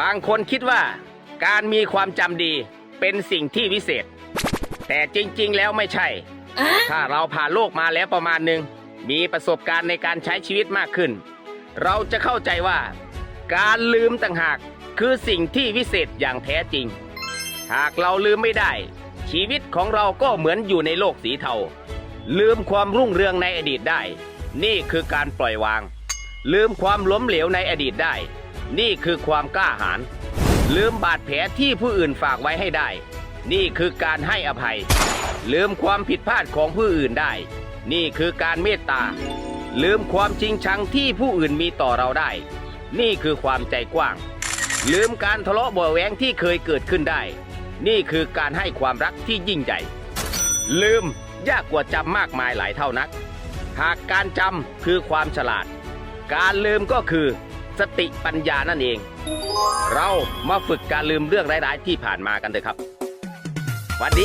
บางคนคิดว่าการมีความจำดีเป็นสิ่งที่วิเศษ แต่จริงๆ แล้วไม่ใช่ ถ้าเราผ่านโลกมาแล้วประมาณหนึ่งมีประสบการณ์ในการใช้ชีวิตมากขึ้น เราจะเข้าใจว่า การลืมต่างหากคือสิ่งที่วิเศษอย่างแท้จริง หากเราลืมไม่ได้ ชีวิตของเราก็เหมือนอยู่ในโลกสีเทา ลืมความรุ่งเรืองในอดีตได้ นี่คือการปล่อยวาง ลืมความล้มเหลวในอดีตได้ นี่คือความกล้าหาญลืมบาดแผลที่ผู้อื่นฝากไว้ให้ได้ นี่คือการให้อภัย ลืมความผิดพลาดของผู้อื่นได้ นี่คือการเมตตา ลืมความจริงชังที่ผู้อื่นมีต่อเราได้ นี่คือความใจกว้าง ลืมการทะเลาะบาะแว้งที่เคยเกิดขึ้นได้ นี่คือการให้ความรักที่ยิ่งใหญ่ ลืมยากกว่าจำมากมายหลายเท่านัก หากการจำคือความฉลาด การลืมก็คือ สติปัญญานั่นเอง เรามาฝึกการลืมเรื่องร้ายๆที่ผ่านมากันเถอะครับ วันนี้